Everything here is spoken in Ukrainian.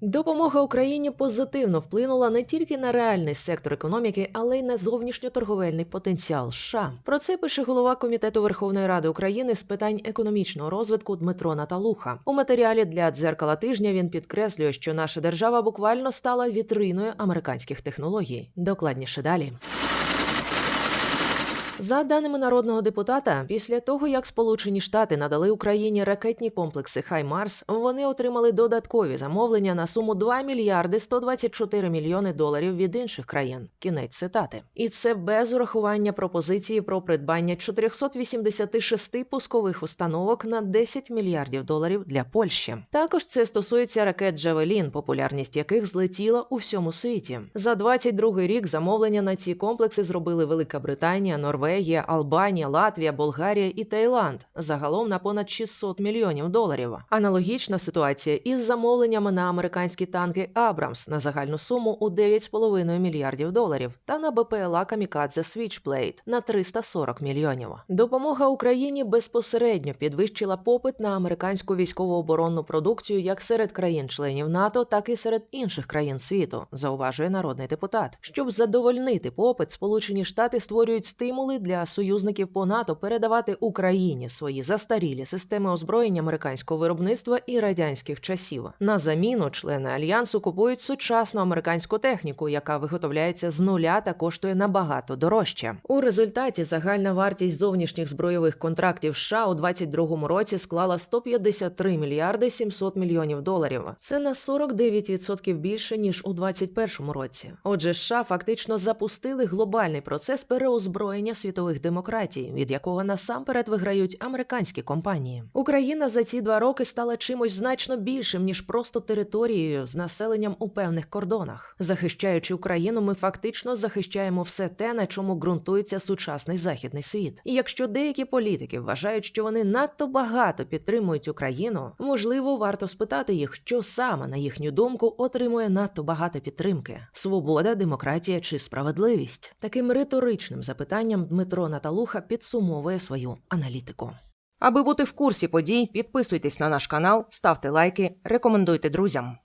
Допомога Україні позитивно вплинула не тільки на реальний сектор економіки, але й на зовнішньоторговельний потенціал США. Про це пише голова комітету Верховної Ради України з питань економічного розвитку Дмитро Наталуха. У матеріалі для дзеркала тижня він підкреслює, що наша держава буквально стала вітриною американських технологій. Докладніше далі. За даними народного депутата, після того як Сполучені Штати надали Україні ракетні комплекси Хаймарс, вони отримали додаткові замовлення на суму 2 мільярди 124 мільйони доларів від інших країн. Кінець цитати. І це без урахування пропозиції про придбання 486 пускових установок на 10 мільярдів доларів для Польщі. Також це стосується ракет Джавелін, популярність яких злетіла у всьому світі. За 22 рік замовлення на ці комплекси зробили Велика Британія, Норвегія. Норвегія, Албанія, Латвія, Болгарія і Таїланд загалом на понад 600 мільйонів доларів. Аналогічна ситуація із замовленнями на американські танки Абрамс на загальну суму у 9,5 мільярдів доларів та на БПЛА Камікадзе Switchblade на 340 мільйонів. Допомога Україні безпосередньо підвищила попит на американську військово-оборонну продукцію як серед країн-членів НАТО, так і серед інших країн світу, зауважує народний депутат. Щоб задовольнити попит, Сполучені Штати створюють стимули для союзників по НАТО передавати Україні свої застарілі системи озброєння американського виробництва і радянських часів. На заміну члени альянсу купують сучасну американську техніку, яка виготовляється з нуля та коштує набагато дорожче. У результаті загальна вартість зовнішніх збройових контрактів США у 2022 році склала 153 мільярди 700 мільйонів доларів. Це на 49% більше ніж у 2021 році. Отже, США фактично запустили глобальний процес переозброєння світових демократій, від якого насамперед виграють американські компанії. Україна за ці два роки стала чимось значно більшим ніж просто територією з населенням у певних кордонах. Захищаючи Україну, ми фактично захищаємо все те, на чому ґрунтується сучасний західний світ. І якщо деякі політики вважають, що вони надто багато підтримують Україну, можливо, варто спитати їх, що саме на їхню думку отримує надто багато підтримки: свобода, демократія чи справедливість. Таким риторичним запитанням Дмитро Наталуха підсумовує свою аналітику. Аби бути в курсі подій, підписуйтесь на наш канал, ставте лайки, рекомендуйте друзям.